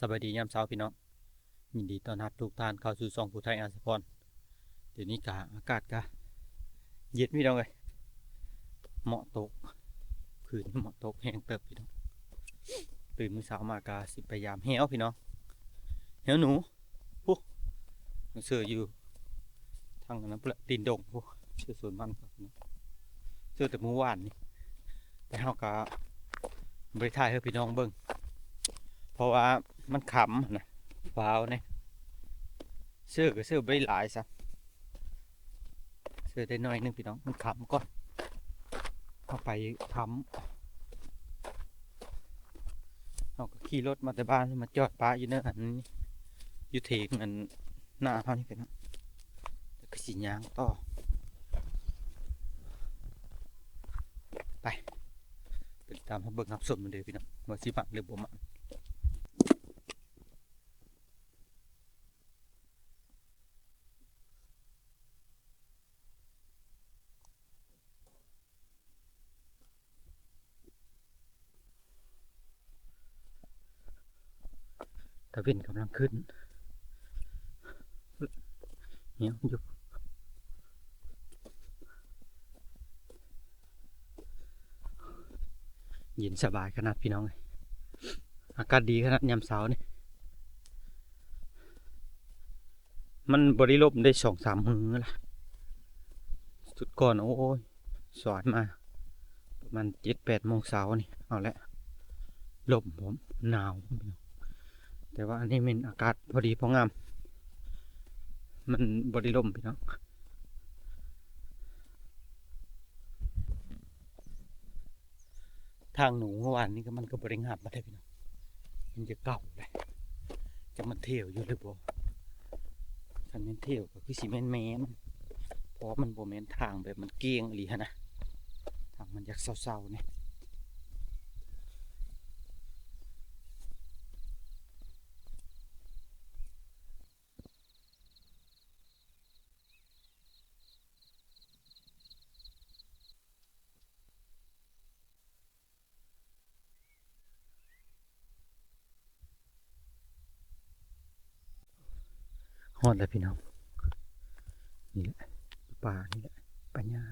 สวัสดียามเช้าพี่น้องยินดีต้อนรับทุกท่านเข้าสู่ซองผู้ไทยอาสพรเดี๋ยวนี้กะอากาศกะเย็นพี่น้องเลยเหมาะตกคืนเหมาะตกแห้งเติบพี่น้องตื่นมื้อเช้ามากะสิพยายามแหวพี่น้องแหวหนูปุ๊เสืออยู่ทางนั้นเปละตีนดงปุ๊เสือสวนมันเสือแต่เมื่อวานนี่แต่เฮากะบริทายให้พี่น้องเบิ่งเพราะว่า มันขำนะว้าวเนี่ยเสื้อก็เสื้อไม่หลายซะเสื้อได้น้อยนึงพี่น้อง มันขำก่อนเข้าไปขำเราก็ขี่รถมาแต่บ้านมาจอดป้าอยู่เนื้ออันนี้อยู่เทงอันหน้าเขานี่พี่น้องก็สียางต่อ ไปไปตามเขาเบิ่งรับสมมันเด้อพี่น้องว่าสิบักหรือบ่มัก ตะวินกำลังขึ้นเหี่ยวอยู่เย็นสบายขนาดพี่น้องเลยอากาศดีขนาดยามเช้านี่ มันบริลมได้สองสามมือละสุดก่อนโอ้ยสอนมา ประมาณเจ็ดแปดโมงเช้านี่ เอาละลมผมหนาวพี่น้อง แต่ว่าอันนี้มันอากาศพอดีพองาม มันบริลมพี่น้องทางหนูเมื่อวานนี้ก็มันก็บริงามมาได้พี่น้องมันจะเก่าเลยจะมันเที่ยวอยู่หรือบ่คันแมันเที่ยวก็คือสีแมนแมนเพราะมันโบแมนทางแบบมันเกียงหลีหั้นนะทางมันอยากเศร้าๆเนี่ย อดแล้วพี่น้อง นี่แหละป่านี่แหละปัญญา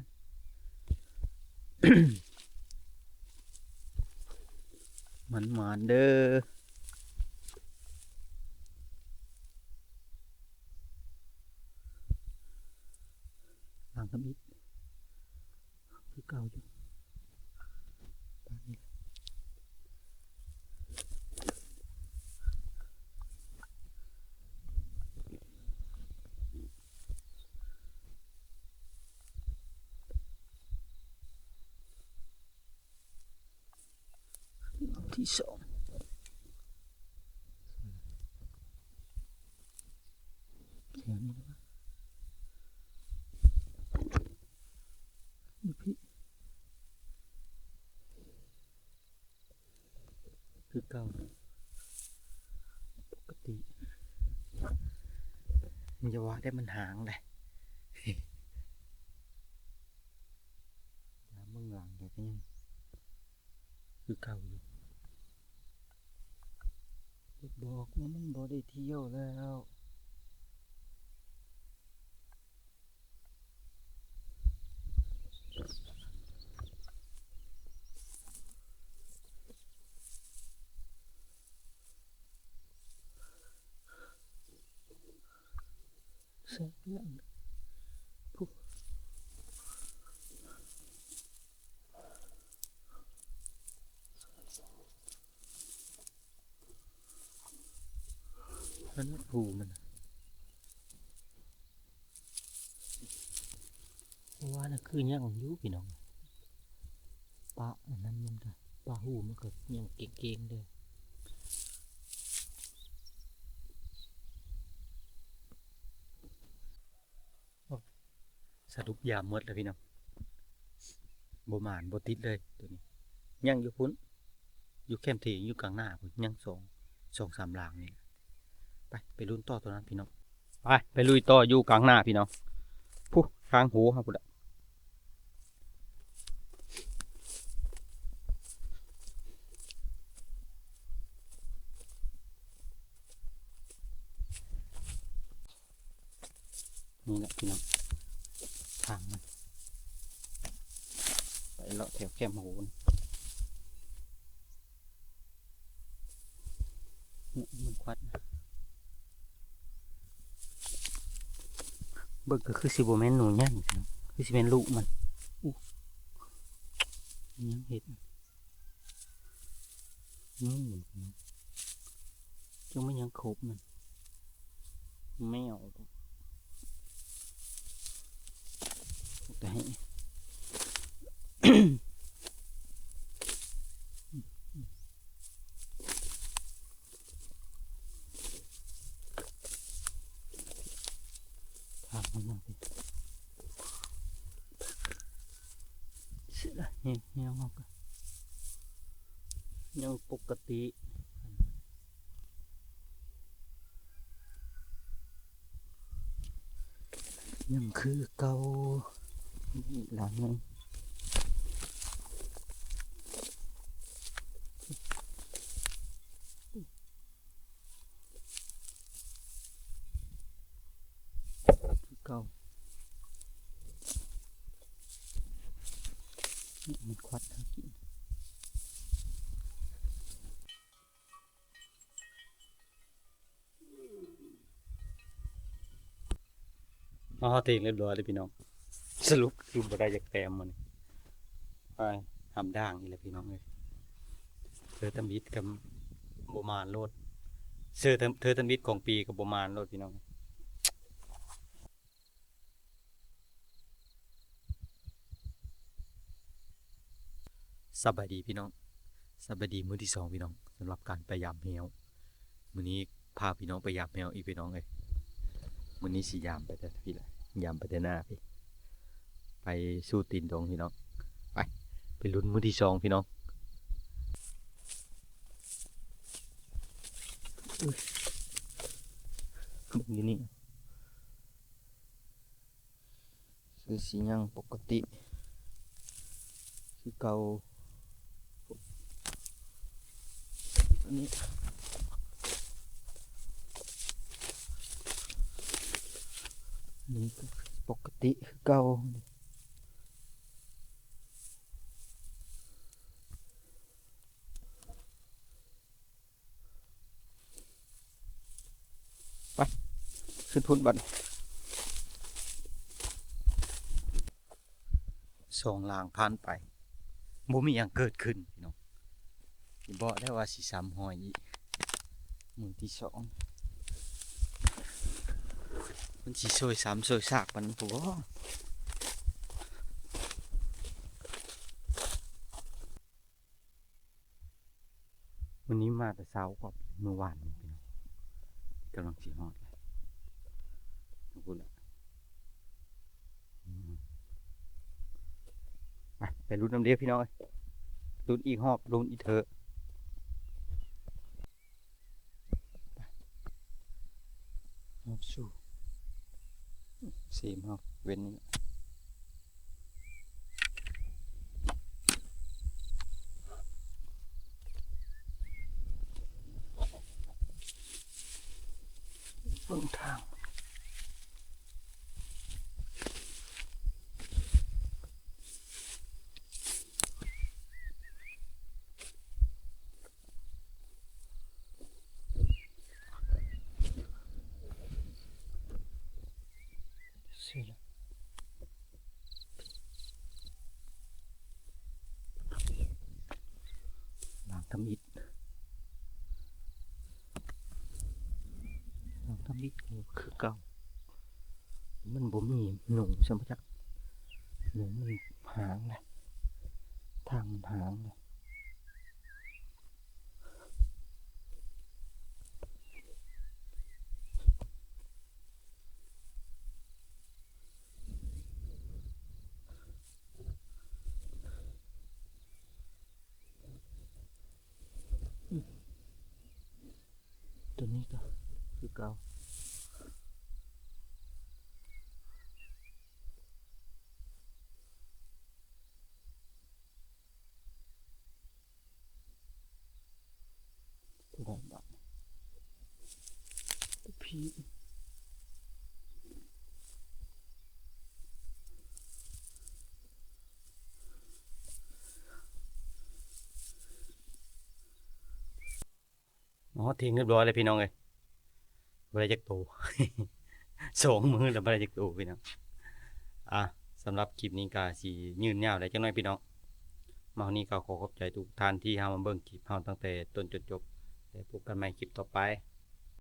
มันหมานเด้อหลังกำอิดคือเก่าอยู่ป่านี่แหละ ที่สองเสียนี้นะดูพี่คือเก่าปกติ มันจะว่าได้มันหางเลยน้ำมึงหลังเดี๋ยวก็ยังคือเก่าอยู่ บอกว่ามันบ่ได้เที่ยวแล้วเสียง นั่นน่ะหูมันน่ะเพราะว่าน่ะคือยังอยู่พี่น้องปลาอันนั้นมันก็ปลาหูมันก็ยังเก่งๆเด้อสรุปยามมดแล้วพี่น้องบหมานบติดเลยตัวนี้ยังอยู่พุ่นอยู่แคมป์เทอยู่กลางหน้าพุ่นยังสองสองสามหลางนี่ ไปไปลุ้นต่อตัวนั้นพี่น้องไปไปลุยต่ออยู่กลางหน้าพี่น้องผู้ข้างหูครับพุทธนี่แหละพี่น้องทางมันไปเลาะแถวแก้มหูมันควัดนะ เบิกก็คือสิบแมนหนูย่างพี่น้องคือสิเมนลูกมันอู้ยังเห็ดนู้นพี่น้อนจังไม่ยังครบมันแมวแต่ให้ ทางมันยังสิเสียละเนี่ยยังอกอะยังปกติยังคือเก่าหลังนึงคือเก่านี่มันควัดหากิน อ๋อเตีเรียบร้อยเลยพี่น้อง สรุปคือบ่ได้จากแต้มมันไปทำด่างนี่แหละพี่น้องเลยเธอตำบิดกับโบมานโลดเธอเธอตำบิดของปีกับโบมานโลดพี่น้องสบายดีพี่น้องสบายดีมื้อที่สองพี่น้องสำหรับการไปยามแมวมื้อนี้พาพี่น้องไปยามแมวอีกพี่น้องเลยมื้อนี้สิยามไปแต่พี่ละ ยามไปแต่หน้าพี่ ไปสู้ตีนดงพี่น้อง ไป ไปลุ้นมือที่สองพี่น้องอุ๊ยเบิ่งอยู่นี่คือสียังปกติ คือเกาอันนี้ นี่ปกติคือเก่าไปขึ้นพุ่นบัดสองลางผ่านไปบ่มีหยังเกิดขึ้นพี่น้องอย่บอกได้ว่าสิซ้ำหอยอีกมือที่สอง มันสิซวยซ้ำซวยซากมันผัววันนี้มาแต่เช้ากว่าเมื่อวานนี่พี่น้องกำลังสีฮอดเลยขอบคุณละไปรุ่นน้ำเดียพี่น้องเอ้ยรุ่นอีกหอบรุ่นอีเถอหอบสู้ สี่หอกเว้นนี้แหละเบิ่งทางเสียละ ทำอิดล้างทำอิดคือเก่า มันบ่มีหนุ่มสมจักหนุ่มมันหางเลยทางมันหางเลย คือเก่าตัวบักตัวพีอ๋อทิ้งเรียบร้อยเลยพี่น้องเลย บริจักโตสองมือแล้วบริจักโตพี่น้องอะสำหรับคลิปนี้ก็สียืนยาวได้จังน้อยพี่น้องมาวันนี้ก็ขอขอบใจทุกท่านที่เฮามาเบิ่งคลิปเฮาตั้งแต่ต้นจนจบแล้วพบกันใหม่คลิปต่อไป